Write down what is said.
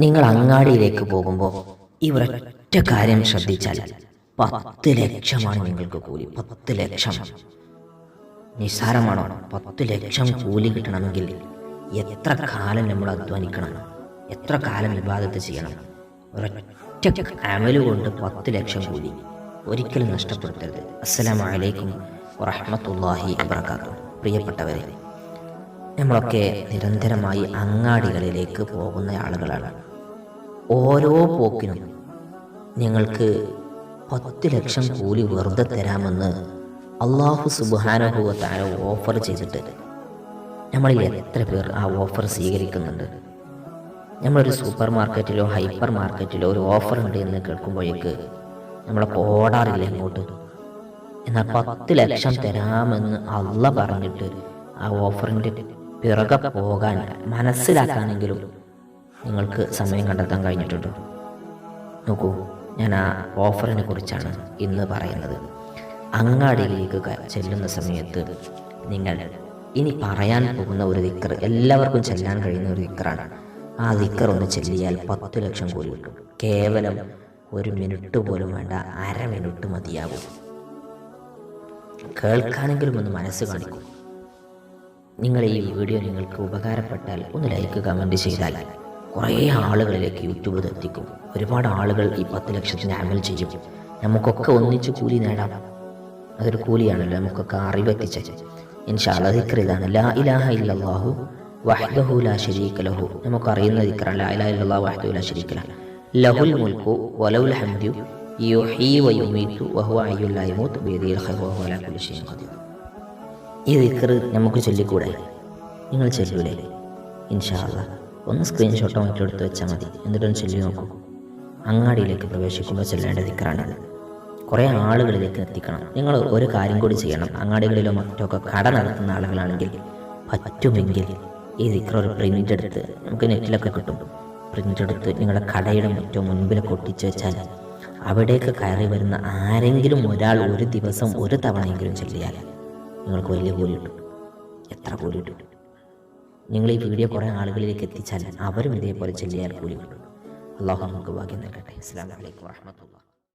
നിങ്ങൾ അങ്ങാടിയിലേക്ക് പോകുമ്പോൾ ഈ ഒരൊറ്റ കാര്യം ശ്രദ്ധിച്ചാൽ പത്ത് ലക്ഷമാണ് നിങ്ങൾക്ക് കൂലി. പത്ത് ലക്ഷം. നിസ്സാരമാണോ? പത്ത് ലക്ഷം കൂലി കിട്ടണമെങ്കിൽ എത്ര കാലം നമ്മൾ അധ്വാനിക്കണം? എത്ര കാലം വിവാദത്തെ ചെയ്യണം? ഒരൊറ്റ അമൽ കൊണ്ട് പത്ത് ലക്ഷം കൂലി ഒരിക്കലും നഷ്ടപ്പെടുത്തരുത്. അസ്സലാമലൈക്കും വറഹമത്തല്ലാഹി വബർക്കാത്തു പ്രിയപ്പെട്ടവരെ നമ്മളൊക്കെ നിരന്തരമായി അങ്ങാടികളിലേക്ക് പോകുന്ന ആളുകളാണ്. ഓരോ പോക്കിനും നിങ്ങൾക്ക് പത്ത് ലക്ഷം കൂലി വെറുതെ തരാമെന്ന് അള്ളാഹു സുബാനുഭവത്താര ഓഫർ ചെയ്തിട്ട് നമ്മളിൽ എത്ര പേർ ആ ഓഫർ സ്വീകരിക്കുന്നുണ്ട്? നമ്മളൊരു സൂപ്പർ മാർക്കറ്റിലോ ഹൈപ്പർ മാർക്കറ്റിലോ ഒരു ഓഫർ ഉണ്ട് എന്ന് കേൾക്കുമ്പോഴേക്ക് നമ്മളൊക്കെ ഓടാറില്ല ഇങ്ങോട്ട് എന്നാൽ പത്ത് ലക്ഷം തരാമെന്ന് അള്ള പറഞ്ഞിട്ട് ആ ഓഫറിന്റെ പിറകെ പോകാൻ മനസ്സിലാക്കാനെങ്കിലും നിങ്ങൾക്ക് സമയം കണ്ടെത്താൻ കഴിഞ്ഞിട്ടുണ്ടോ? നോക്കൂ ഞാൻ ആ ഓഫറിനെ കുറിച്ചാണ് ഇന്ന് പറയുന്നത്. അങ്ങാടിയിലേക്ക് ചെല്ലുന്ന സമയത്ത് നിങ്ങൾ ഇനി പറയാൻ പോകുന്ന ഒരു ദിക്കർ എല്ലാവർക്കും ചെല്ലാൻ കഴിയുന്ന ഒരു ദിക്കറാണ്. ആ ദിക്കർ ഒന്ന് ചെല്ലിയാൽ പത്ത് ലക്ഷം കോടി കിട്ടും. കേവലം ഒരു മിനിറ്റ് പോലും വേണ്ട അര മിനിറ്റ് മതിയാകും കേൾക്കാനെങ്കിലും ഒന്ന് മനസ്സ് കാണിക്കും. നിങ്ങൾ ഈ വീഡിയോ നിങ്ങൾക്ക് ഉപകാരപ്പെട്ടാൽ ഒന്ന് ലൈക്ക് കമന്റ് ചെയ്താൽ കുറേ ആളുകളിലേക്ക് യൂട്യൂബ് എത്തിക്കും. ഒരുപാട് ആളുകൾ ഈ പത്ത് ലക്ഷത്തിന് അമൽ ചെയ്യും. നമുക്കൊക്കെ ഒന്നിച്ച് കൂലി നേടാം. അതൊരു കൂലിയാണല്ലോ നമുക്കൊക്കെ അറിവെത്തിച്ച. ഇൻഷാല്ല ലാ ഇലാഹ ഇല്ലാഹു വഹ്ദഹു ലാ ശരീക്ക ലഹു. നമുക്ക് അറിയുന്ന ദിക്റാണ് ലാ ഇലാഹ ഇല്ലാ വഹ്ദഹു ലാ ശരീക്ക ലഹു ലഹുൽ മുൽക്കു വലൗൽ ഹംദു യുഹീ വയുമീതു വഹുവ ഹയ്യുൽ ലാ യമൂത്ത് ബിയദിഹിൽ ഖൈറു വഹുവ അലാ കുല്ലി ഷൈഇൻ ഖദീർ. ഈ ദിക്കർ നമുക്ക് ചൊല്ലിക്കൂടെ? നിങ്ങൾ ചൊല്ലൂലേ? ഇൻഷാല്ല ഒന്ന് സ്ക്രീൻഷോട്ടോ മറ്റോ എടുത്ത് വെച്ചാൽ മതി. എന്നിട്ടൊന്ന് ചൊല്ലി നോക്കൂ. അങ്ങാടിയിലേക്ക് പ്രവേശിക്കുമ്പോൾ ചൊല്ലേണ്ട ദിക്കറാണ് കുറേ ആളുകളിലേക്ക് എത്തിക്കണം. നിങ്ങൾ ഒരു കാര്യം കൂടി ചെയ്യണം. അങ്ങാടികളിലോ മറ്റോ ഒക്കെ കട നടത്തുന്ന ആളുകളാണെങ്കിൽ പറ്റുമെങ്കിൽ ഈ ദിക്കർ ഒരു പ്രിന്റ് എടുത്ത് നമുക്ക് നെറ്റിലൊക്കെ കിട്ടും. പ്രിന്റ് എടുത്ത് നിങ്ങളുടെ കടയുടെ മറ്റോ മുൻപിലൊക്കെ ഒട്ടിച്ച് വെച്ചാൽ അവിടേക്ക് കയറി വരുന്ന ആരെങ്കിലും ഒരാൾ ഒരു ദിവസം ഒരു തവണയെങ്കിലും ചൊല്ലിയാൽ നിങ്ങൾക്ക് വലിയ കൂലി കിട്ടും എത്ര കൂലി കിട്ടും നിങ്ങൾ ഈ വീഡിയോ കുറേ ആളുകളിലേക്ക് എത്തിച്ചാൽ അവരും ഇതേപോലെ ചെല്ലിയാൽ കൂലി കിട്ടും അള്ളാഹു നമുക്ക് ഭാഗ്യം നൽകട്ടെ. അസ്സാം വലൈക്കും വാഹമത്തുള്ള